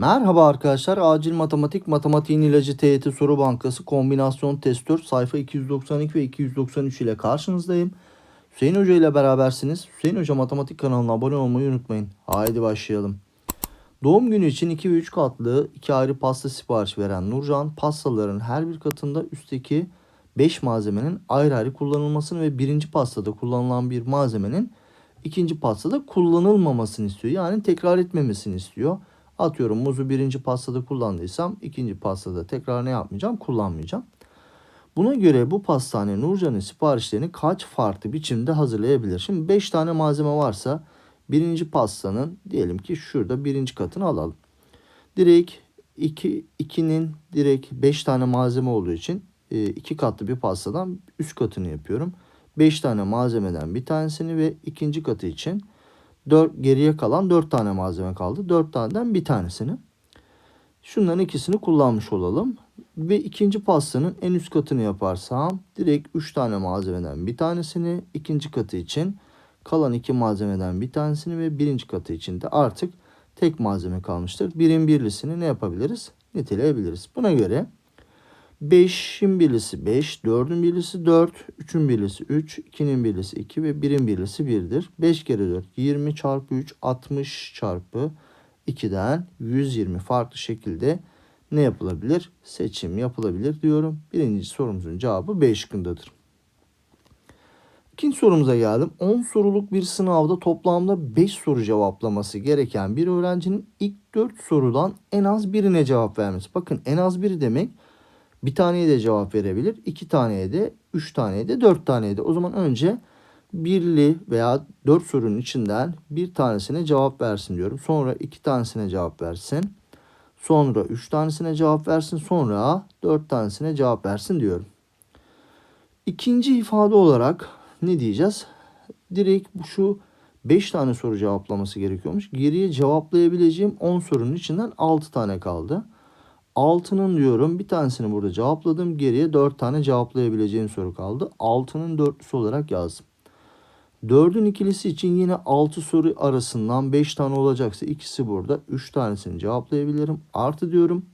Merhaba arkadaşlar. Acil Matematik Matematiğin İlacı TYT Soru Bankası Kombinasyon Test 4 sayfa 292 ve 293 ile karşınızdayım. Hüseyin Hoca ile berabersiniz. Hüseyin Hoca Matematik kanalına abone olmayı unutmayın. Haydi başlayalım. Doğum günü için 2 ve 3 katlı iki ayrı pasta sipariş veren Nurcan pastaların her bir katında üstteki 5 malzemenin ayrı ayrı kullanılmasını ve birinci pastada kullanılan bir malzemenin ikinci pastada kullanılmamasını istiyor. Yani tekrar etmemesini istiyor. Atıyorum muzu birinci pastada kullandıysam ikinci pastada tekrar ne yapmayacağım? Kullanmayacağım. Buna göre bu pastane Nurcan'ın siparişlerini kaç farklı biçimde hazırlayabilir? Şimdi 5 tane malzeme varsa birinci pastanın diyelim ki şurada birinci katını alalım. Direkt 2 2'nin direkt 5 tane malzeme olduğu için e, iki katlı bir pastadan üst katını yapıyorum. 5 tane malzemeden bir tanesini ve ikinci katı için 4 geriye kalan 4 tane malzeme kaldı. 4 taneden bir tanesini. Şunların ikisini kullanmış olalım. Ve ikinci pastanın en üst katını yaparsam direkt 3 tane malzemeden bir tanesini ikinci katı için kalan iki malzemeden bir tanesini ve birinci katı için de artık tek malzeme kalmıştır. Birin birlisini ne yapabiliriz? Niteleyebiliriz. Buna göre 5'in birlisi 5, 4'ün birlisi 4, 3'ün birlisi 3, 2'nin birlisi 2 ve 1'in birlisi 1'dir. 5 kere 4 20 çarpı 3 60 çarpı 2'den 120 farklı şekilde ne yapılabilir? Seçim yapılabilir diyorum. Birinci sorumuzun cevabı B şıkkındadır. İkinci sorumuza geldim. 10 soruluk bir sınavda toplamda 5 soru cevaplaması gereken bir öğrencinin ilk 4 sorudan en az birine cevap vermesi. Bakın en az biri demek bir taneye de cevap verebilir. iki taneye de, üç taneye de, dört taneye de. O zaman önce birli veya dört sorunun içinden bir tanesine cevap versin diyorum. Sonra iki tanesine cevap versin. Sonra üç tanesine cevap versin. Sonra dört tanesine cevap versin diyorum. İkinci ifade olarak ne diyeceğiz? Direkt bu şu 5 tane soru cevaplaması gerekiyormuş. Geriye cevaplayabileceğim 10 sorunun içinden 6 tane kaldı. 6'nın diyorum bir tanesini burada cevapladım. Geriye 4 tane cevaplayabileceğim soru kaldı. 6'nın dörtlüsü olarak yazdım. 4'ün ikilisi için yine 6 soru arasından 5 tane olacaksa ikisi burada. 3 tanesini cevaplayabilirim. Artı diyorum.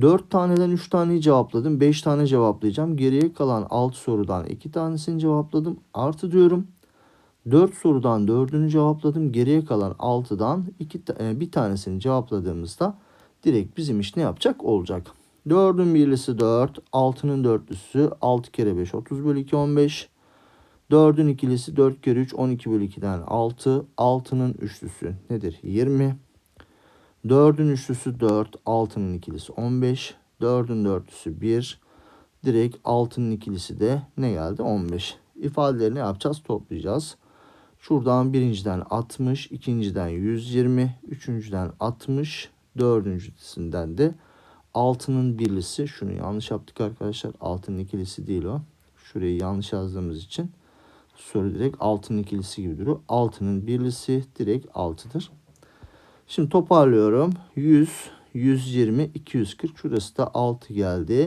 4 taneden 3 taneyi cevapladım. 5 tane cevaplayacağım. Geriye kalan 6 sorudan 2 tanesini cevapladım. Artı diyorum. 4 sorudan 4'ünü cevapladım. Geriye kalan 6'dan 2 e, bir tanesini cevapladığımızda direkt bizim iş ne yapacak? Olacak. 4'ün birlisi 4, 6'nın dörtlüsü 6 kere 5 30 bölü 2 15. 4'ün ikilisi 4 kere 3 12 bölü 2'den 6. 6'nın üçlüsü nedir? 20. 4'ün üçlüsü 4, 6'nın ikilisi 15. 4'ün dörtlüsü 1. Direkt 6'nın ikilisi de ne geldi? 15. İfadeleri ne yapacağız? Toplayacağız. Şuradan birinciden 60, ikinciden 120, üçüncüden 60, dördüncüsünden de altının birlisi. Şunu yanlış yaptık arkadaşlar. Altının ikilisi değil o. Şurayı yanlış yazdığımız için soru direkt altının ikilisi gibi duruyor. Altının birlisi direkt altıdır. Şimdi toparlıyorum. 100, 120, 240. Şurası da 6 geldi.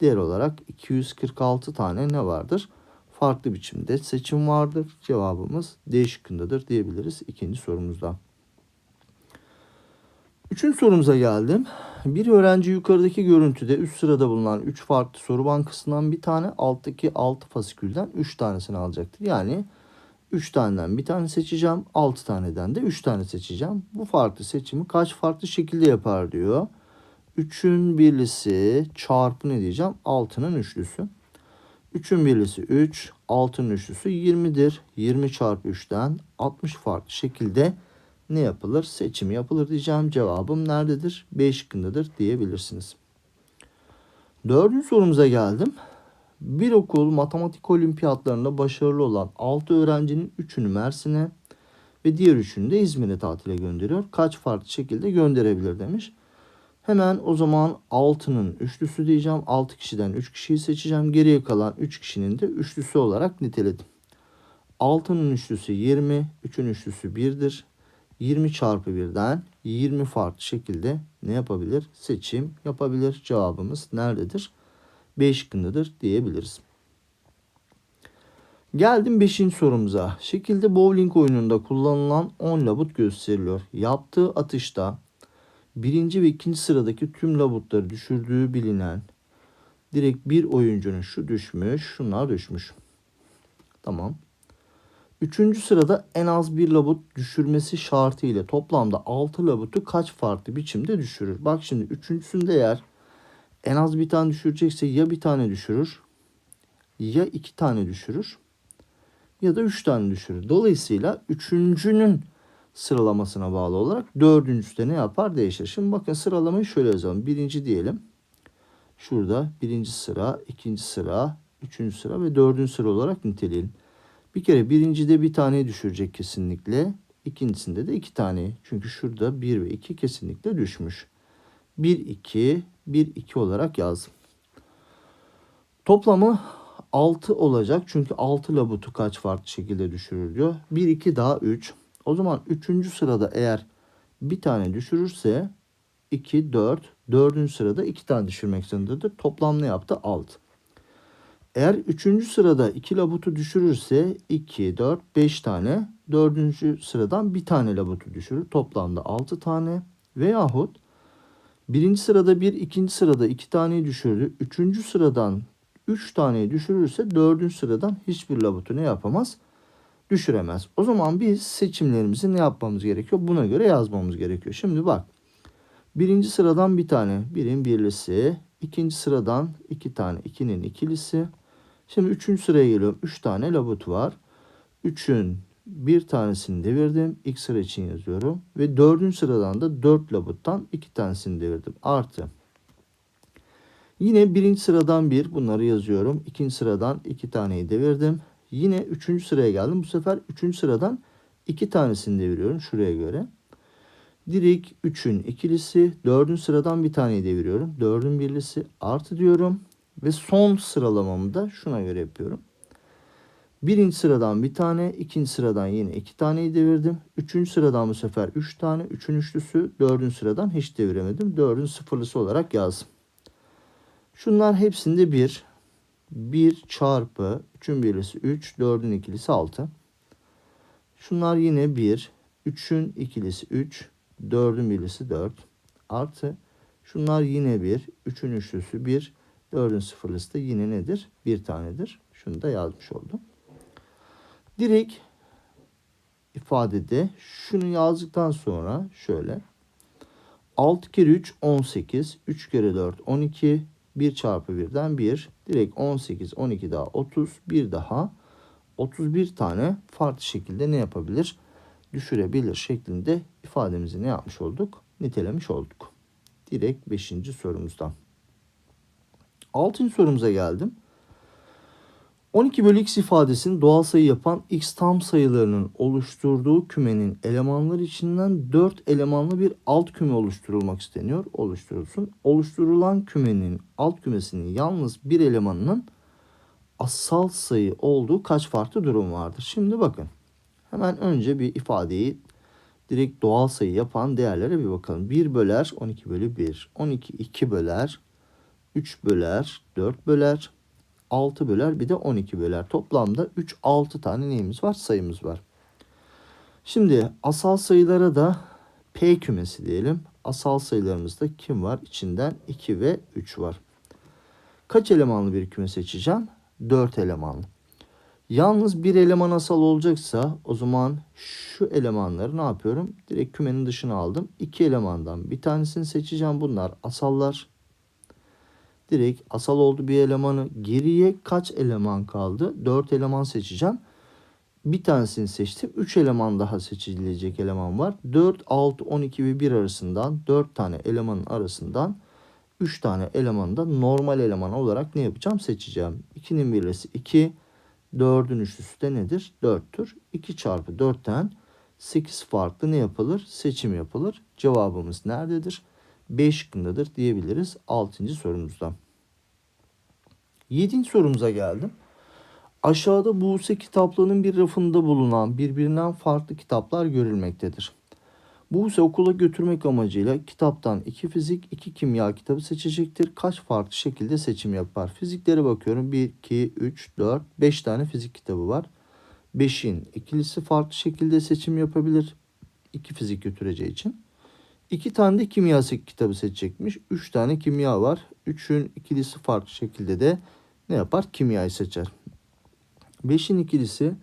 Diğer olarak 246 tane ne vardır? Farklı biçimde seçim vardır. Cevabımız D şıkkındadır diyebiliriz ikinci sorumuzda. Üçüncü sorumuza geldim. Bir öğrenci yukarıdaki görüntüde üst sırada bulunan 3 farklı soru bankasından bir tane alttaki 6 fasikülden 3 tanesini alacaktır. Yani 3 taneden bir tane seçeceğim. 6 taneden de 3 tane seçeceğim. Bu farklı seçimi kaç farklı şekilde yapar diyor. 3'ün birlisi çarpı ne diyeceğim? 6'nın üçlüsü. 3'ün birlisi 3, 6'nın üçlüsü 20'dir. 20 çarpı 3'ten 60 farklı şekilde ne yapılır? Seçimi yapılır diyeceğim. Cevabım nerededir? B şıkkındadır diyebilirsiniz. Dördüncü sorumuza geldim. Bir okul matematik olimpiyatlarında başarılı olan 6 öğrencinin 3'ünü Mersin'e ve diğer 3'ünü de İzmir'e tatile gönderiyor. Kaç farklı şekilde gönderebilir demiş. Hemen o zaman 6'nın üçlüsü diyeceğim. 6 kişiden 3 kişiyi seçeceğim. Geriye kalan 3 kişinin de üçlüsü olarak niteledim. 6'nın üçlüsü 20, 3'ün üçlüsü 1'dir. 20 çarpı 1'den 20 farklı şekilde ne yapabilir? Seçim yapabilir. Cevabımız nerededir? B şıkkındadır diyebiliriz. Geldim 5. sorumuza. Şekilde bowling oyununda kullanılan 10 labut gösteriliyor. Yaptığı atışta birinci ve ikinci sıradaki tüm labutları düşürdüğü bilinen direkt bir oyuncunun şu düşmüş, şunlar düşmüş. Tamam. Üçüncü sırada en az bir labut düşürmesi şartı ile toplamda 6 labutu kaç farklı biçimde düşürür? Bak şimdi üçüncüsünde eğer en az bir tane düşürecekse ya bir tane düşürür ya iki tane düşürür ya da üç tane düşürür. Dolayısıyla üçüncünün sıralamasına bağlı olarak dördüncüsü de ne yapar değişir. Şimdi bakın sıralamayı şöyle yazalım. Birinci diyelim. Şurada birinci sıra, ikinci sıra, üçüncü sıra ve dördüncü sıra olarak niteleyelim. Bir kere birincide bir tane düşürecek kesinlikle. İkincisinde de iki tane. Çünkü şurada bir ve iki kesinlikle düşmüş. 1, 2, 1, 2 olarak yazdım. Toplamı 6 olacak. Çünkü 6 labutu kaç farklı şekilde düşürür diyor. 1, 2 daha 3. O zaman 3. sırada eğer bir tane düşürürse 2, 4. 4. sırada 2 tane düşürmek zorundadır. Toplam ne yaptı? 6. Eğer 3. sırada 2 labutu düşürürse 2, 4, 5 tane. 4. sıradan bir tane labutu düşürür. Toplamda 6 tane. Veyahut birinci sırada bir, ikinci sırada iki taneyi düşürdü. Üçüncü sıradan üç taneyi düşürürse dördüncü sıradan hiçbir labutu ne yapamaz? Düşüremez. O zaman biz seçimlerimizi ne yapmamız gerekiyor? Buna göre yazmamız gerekiyor. Şimdi bak. Birinci sıradan bir tane. Birin birlisi. ikinci sıradan iki tane. ikinin ikilisi. Şimdi üçüncü sıraya geliyorum. Üç tane labut var. Üçün bir tanesini devirdim. İlk sıra için yazıyorum. Ve dördüncü sıradan da dört labuttan iki tanesini devirdim. Artı. Yine birinci sıradan bir bunları yazıyorum. İkinci sıradan iki taneyi devirdim. Yine üçüncü sıraya geldim. Bu sefer üçüncü sıradan iki tanesini deviriyorum şuraya göre. Direkt üçün ikilisi. Dördüncü sıradan bir taneyi deviriyorum. Dördün birlisi artı diyorum. Ve son sıralamamı da şuna göre yapıyorum. Birinci sıradan bir tane, ikinci sıradan yine iki taneyi devirdim. Üçüncü sıradan bu sefer üç tane, üçün üçlüsü, dördüncü sıradan hiç deviremedim. Dördün sıfırlısı olarak yazdım. Şunlar hepsinde bir. Bir çarpı, üçün birlisi üç, dördün ikilisi altı. Şunlar yine bir. Üçün ikilisi üç, dördün birlisi dört. Artı, şunlar yine bir. Üçün üçlüsü bir, dördün sıfırlısı da yine nedir? Bir tanedir. Şunu da yazmış oldum. Direkt ifadede şunu yazdıktan sonra şöyle. 6 kere 3 18 3 kere 4 12 1 çarpı 1'den 1 direkt 18 12 daha 30 bir daha 31 tane farklı şekilde ne yapabilir? Düşürebilir şeklinde ifademizi ne yapmış olduk? Nitelemiş olduk. Direkt 5. sorumuzdan 6. sorumuza geldim 12 bölü x ifadesinin doğal sayı yapan x tam sayılarının oluşturduğu kümenin elemanları içinden 4 elemanlı bir alt küme oluşturulmak isteniyor. Oluşturulsun. Oluşturulan kümenin alt kümesinin yalnız bir elemanının asal sayı olduğu kaç farklı durum vardır? Şimdi bakın. Hemen önce bir ifadeyi direkt doğal sayı yapan değerlere bir bakalım. 1 böler 12 bölü 1. 12 2 böler 3 böler 4 böler 6 böler bir de 12 böler. Toplamda 3 6 tane neyimiz var? Sayımız var. Şimdi asal sayılara da P kümesi diyelim. Asal sayılarımızda kim var? İçinden 2 ve 3 var. Kaç elemanlı bir küme seçeceğim? 4 elemanlı. Yalnız bir eleman asal olacaksa o zaman şu elemanları ne yapıyorum? Direkt kümenin dışına aldım. 2 elemandan bir tanesini seçeceğim. Bunlar asallar direkt asal oldu bir elemanı. Geriye kaç eleman kaldı? 4 eleman seçeceğim. Bir tanesini seçtim. 3 eleman daha seçilecek eleman var. 4, 6, 12 ve 1 arasından 4 tane elemanın arasından 3 tane elemanı da normal eleman olarak ne yapacağım? Seçeceğim. 2'nin birlesi 2. 4'ün üçlüsü de nedir? 4'tür. 2 çarpı 4'ten 8 farklı ne yapılır? Seçim yapılır. Cevabımız nerededir? 5 şıkkındadır diyebiliriz 6. sorumuzda. 7. sorumuza geldim. Aşağıda Buse kitaplarının bir rafında bulunan birbirinden farklı kitaplar görülmektedir. Buse okula götürmek amacıyla kitaptan 2 fizik, 2 kimya kitabı seçecektir. Kaç farklı şekilde seçim yapar? Fiziklere bakıyorum. 1, 2, 3, 4, 5 tane fizik kitabı var. 5'in ikilisi farklı şekilde seçim yapabilir. 2 fizik götüreceği için. İki tane de kimya kitabı seçecekmiş. Üç tane kimya var. Üçün ikilisi farklı şekilde de ne yapar? Kimyayı seçer. Beşin ikilisi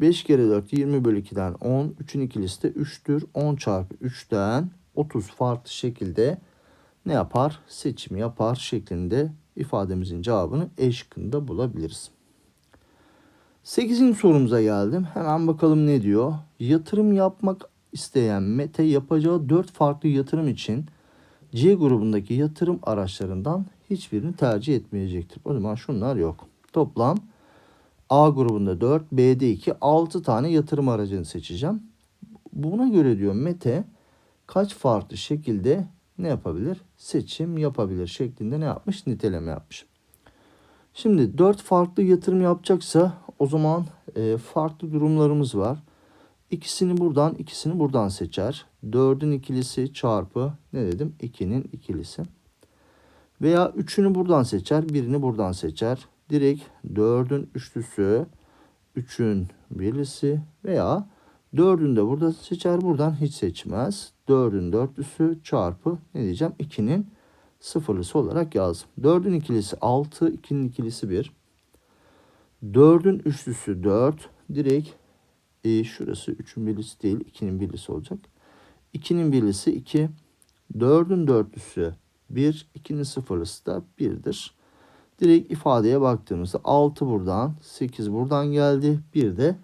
5 kere 4 20 bölü 2'den 10. 3'ün ikilisi de 3'tür. 10 çarpı 3'ten 30 farklı şekilde ne yapar? Seçim yapar şeklinde ifademizin cevabını E şıkkında bulabiliriz. 8. sorumuza geldim. Hemen bakalım ne diyor. Yatırım yapmak isteyen Mete yapacağı 4 farklı yatırım için C grubundaki yatırım araçlarından hiçbirini tercih etmeyecektir. O zaman şunlar yok. Toplam A grubunda 4, B'de 2, 6 tane yatırım aracını seçeceğim. Buna göre diyor Mete kaç farklı şekilde ne yapabilir? Seçim yapabilir şeklinde ne yapmış? Niteleme yapmış. Şimdi 4 farklı yatırım yapacaksa o zaman e, farklı durumlarımız var. İkisini buradan, ikisini buradan seçer. 4'ün ikilisi çarpı ne dedim? 2'nin ikilisi. Veya 3'ünü buradan seçer, birini buradan seçer. Direkt 4'ün üçlüsü, 3'ün birlisi veya 4'ün de burada seçer, buradan hiç seçmez. 4'ün dörtlüsü çarpı ne diyeceğim? 2'nin sıfırlısı olarak yazdım. 4'ün ikilisi 6, 2'nin ikilisi 1. 4'ün üçlüsü 4. Direkt e, şurası 3'ün birlisi değil 2'nin birlisi olacak. 2'nin birlisi 2. 4'ün dörtlüsü 1. 2'nin sıfırlısı da 1'dir. Direkt ifadeye baktığımızda 6 buradan 8 buradan geldi. 1 de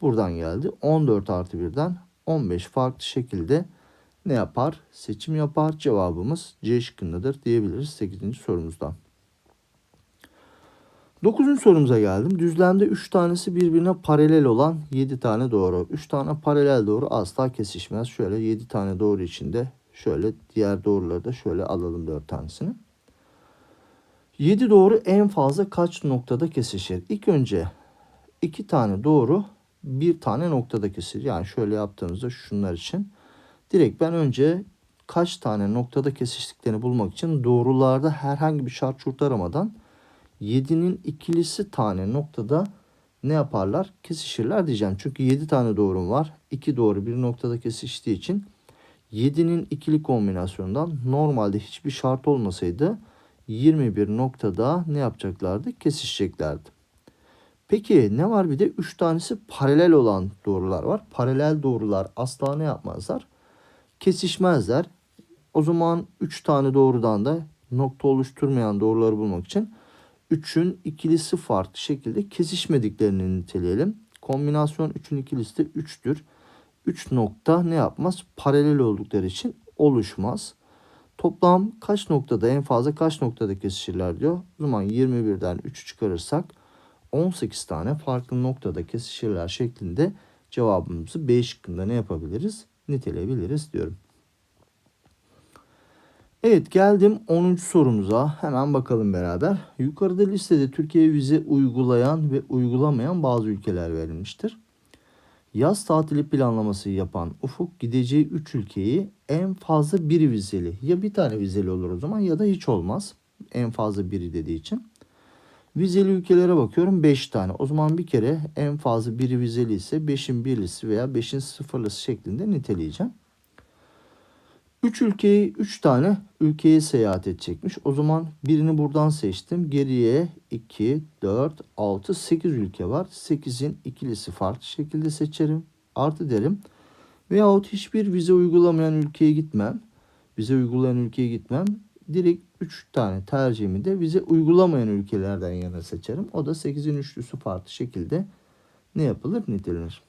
buradan geldi. 14 artı 1'den 15 farklı şekilde ne yapar? Seçim yapar. Cevabımız C şıkkındadır diyebiliriz 8. sorumuzdan. 9. sorumuza geldim. Düzlemde 3 tanesi birbirine paralel olan 7 tane doğru. 3 tane paralel doğru asla kesişmez. Şöyle 7 tane doğru içinde şöyle diğer doğruları da şöyle alalım 4 tanesini. 7 doğru en fazla kaç noktada kesişir? İlk önce 2 tane doğru bir tane noktada kesişir. Yani şöyle yaptığımızda şunlar için. Direkt ben önce kaç tane noktada kesiştiklerini bulmak için doğrularda herhangi bir şart şurt aramadan 7'nin ikilisi tane noktada ne yaparlar? Kesişirler diyeceğim. Çünkü 7 tane doğrum var. 2 doğru bir noktada kesiştiği için 7'nin ikili kombinasyonundan normalde hiçbir şart olmasaydı 21 noktada ne yapacaklardı? Kesişeceklerdi. Peki ne var bir de 3 tanesi paralel olan doğrular var. Paralel doğrular asla ne yapmazlar? Kesişmezler. O zaman 3 tane doğrudan da nokta oluşturmayan doğruları bulmak için 3'ün ikilisi farklı şekilde kesişmediklerini niteleyelim. Kombinasyon 3'ün ikilisi de 3'tür. 3 nokta ne yapmaz? Paralel oldukları için oluşmaz. Toplam kaç noktada en fazla kaç noktada kesişirler diyor. O zaman 21'den 3'ü çıkarırsak 18 tane farklı noktada kesişirler şeklinde cevabımızı B şıkkında ne yapabiliriz? Niteleyebiliriz diyorum. Evet geldim 10. sorumuza. Hemen bakalım beraber. Yukarıda listede Türkiye'ye vize uygulayan ve uygulamayan bazı ülkeler verilmiştir. Yaz tatili planlaması yapan Ufuk gideceği 3 ülkeyi en fazla biri vizeli. Ya bir tane vizeli olur o zaman ya da hiç olmaz. En fazla biri dediği için. Vizeli ülkelere bakıyorum 5 tane. O zaman bir kere en fazla biri vizeli ise 5'in birlisi veya 5'in sıfırlısı şeklinde niteleyeceğim. 3 ülkeyi 3 tane ülkeye seyahat edecekmiş. O zaman birini buradan seçtim. Geriye 2, 4, 6, 8 ülke var. 8'in ikilisi farklı şekilde seçerim. Artı derim. Veyahut hiçbir vize uygulamayan ülkeye gitmem. Vize uygulayan ülkeye gitmem. Direkt 3 tane tercihimi de vize uygulamayan ülkelerden yana seçerim. O da 8'in üçlüsü farklı şekilde ne yapılır? Nitelenir.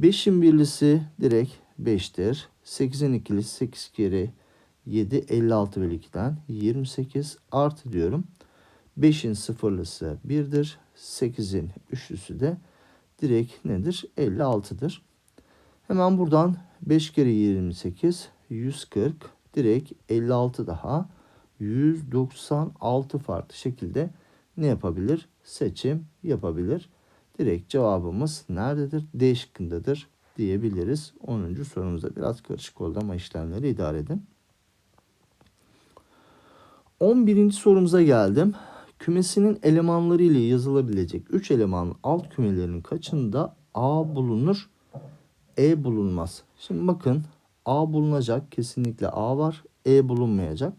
5'in birlisi direkt 5'tir. 8'in ikilisi 8 kere 7 56 bölü 2'den 28 artı diyorum. 5'in sıfırlısı 1'dir. 8'in üçlüsü de direkt nedir? 56'dır. Hemen buradan 5 kere 28 140 direkt 56 daha 196 farklı şekilde ne yapabilir? Seçim yapabilir. Direkt cevabımız nerededir? D şıkkındadır diyebiliriz. 10. sorumuzda biraz karışık oldu ama işlemleri idare edin. 11. sorumuza geldim. Kümesinin elemanları ile yazılabilecek 3 elemanın alt kümelerinin kaçında A bulunur, E bulunmaz. Şimdi bakın A bulunacak. Kesinlikle A var. E bulunmayacak.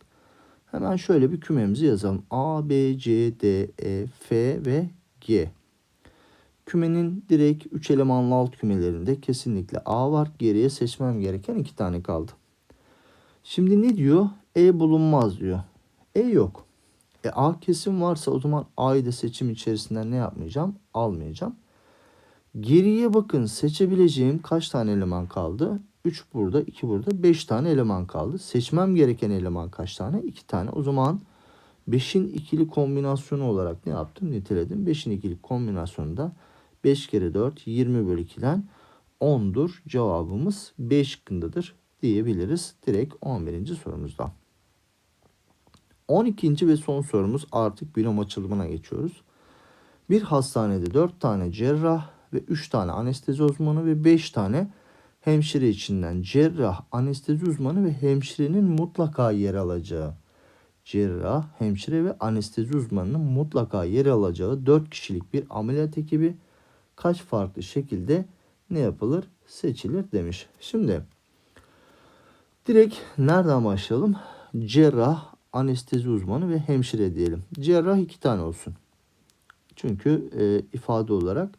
Hemen şöyle bir kümemizi yazalım. A, B, C, D, E, F ve G. Kümenin direkt 3 elemanlı alt kümelerinde kesinlikle A var. Geriye seçmem gereken 2 tane kaldı. Şimdi ne diyor? E bulunmaz diyor. E yok. E A kesin varsa o zaman A'yı da seçim içerisinden ne yapmayacağım? Almayacağım. Geriye bakın seçebileceğim kaç tane eleman kaldı? 3 burada, 2 burada, 5 tane eleman kaldı. Seçmem gereken eleman kaç tane? 2 tane. O zaman 5'in ikili kombinasyonu olarak ne yaptım? Niteledim. 5'in ikili kombinasyonunda 5 kere 4 20 bölü 2'den 10'dur. Cevabımız B şıkkındadır diyebiliriz. Direkt 11. sorumuzda. 12. ve son sorumuz artık binom açılımına geçiyoruz. Bir hastanede 4 tane cerrah ve 3 tane anestezi uzmanı ve 5 tane hemşire içinden cerrah, anestezi uzmanı ve hemşirenin mutlaka yer alacağı cerrah, hemşire ve anestezi uzmanının mutlaka yer alacağı 4 kişilik bir ameliyat ekibi kaç farklı şekilde ne yapılır? Seçilir demiş. Şimdi direkt nereden başlayalım? Cerrah, anestezi uzmanı ve hemşire diyelim. Cerrah iki tane olsun. Çünkü e, ifade olarak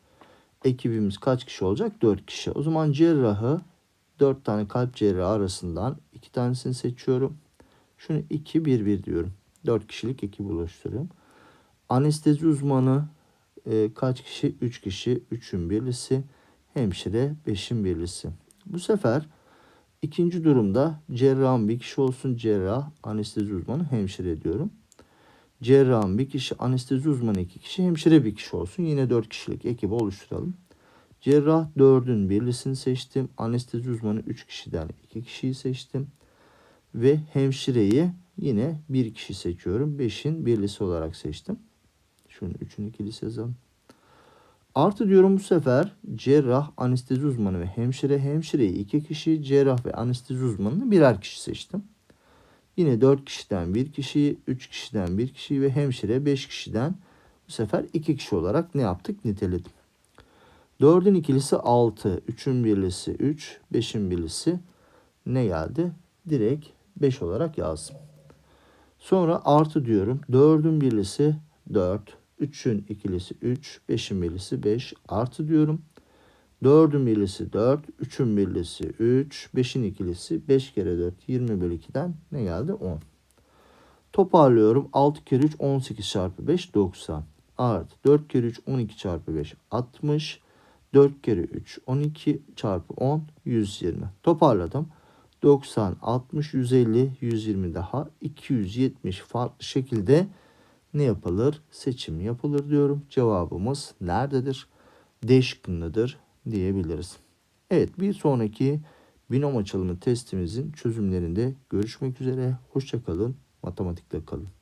ekibimiz kaç kişi olacak? 4 kişi. O zaman cerrahı 4 tane kalp cerrahı arasından iki tanesini seçiyorum. Şunu 2 1 1 diyorum. 4 kişilik ekip oluşturuyorum. Anestezi uzmanı e, kaç kişi? 3 kişi. 3'ün birlisi. Hemşire 5'in birlisi. Bu sefer ikinci durumda cerrahın bir kişi olsun. Cerrah, anestezi uzmanı, hemşire diyorum. Cerrahın bir kişi, anestezi uzmanı iki kişi, hemşire bir kişi olsun. Yine dört kişilik ekibi oluşturalım. Cerrah dördün birlisini seçtim. Anestezi uzmanı üç kişiden iki kişiyi seçtim. Ve hemşireyi yine bir kişi seçiyorum. Beşin birlisi olarak seçtim. Şunu üçün ikilisi yazalım. Artı diyorum bu sefer cerrah, anestezi uzmanı ve hemşire. Hemşireyi iki kişi, cerrah ve anestezi uzmanını birer kişi seçtim. Yine 4 kişiden 1 kişiyi, 3 kişiden 1 kişiyi ve hemşire 5 kişiden bu sefer 2 kişi olarak ne yaptık? Niteledim. 4'ün ikilisi 6, 3'ün birlisi 3, 5'in birlisi ne geldi? Direkt 5 olarak yazdım. Sonra artı diyorum. 4'ün birlisi 4, 3'ün ikilisi 3, 5'in birlisi 5 artı diyorum. 4'ün birlisi 4, 3'ün birlisi 3, 5'in ikilisi 5 kere 4 20 bölü 2'den ne geldi? 10. Toparlıyorum. 6 kere 3 18 çarpı 5 90. Artı 4 kere 3 12 çarpı 5 60. 4 kere 3 12 çarpı 10 120. Toparladım. 90, 60, 150, 120 daha 270 farklı şekilde ne yapılır? Seçim yapılır diyorum. Cevabımız nerededir? D şıkkındadır diyebiliriz. Evet bir sonraki binom açılımı testimizin çözümlerinde görüşmek üzere. Hoşçakalın. Matematikle kalın.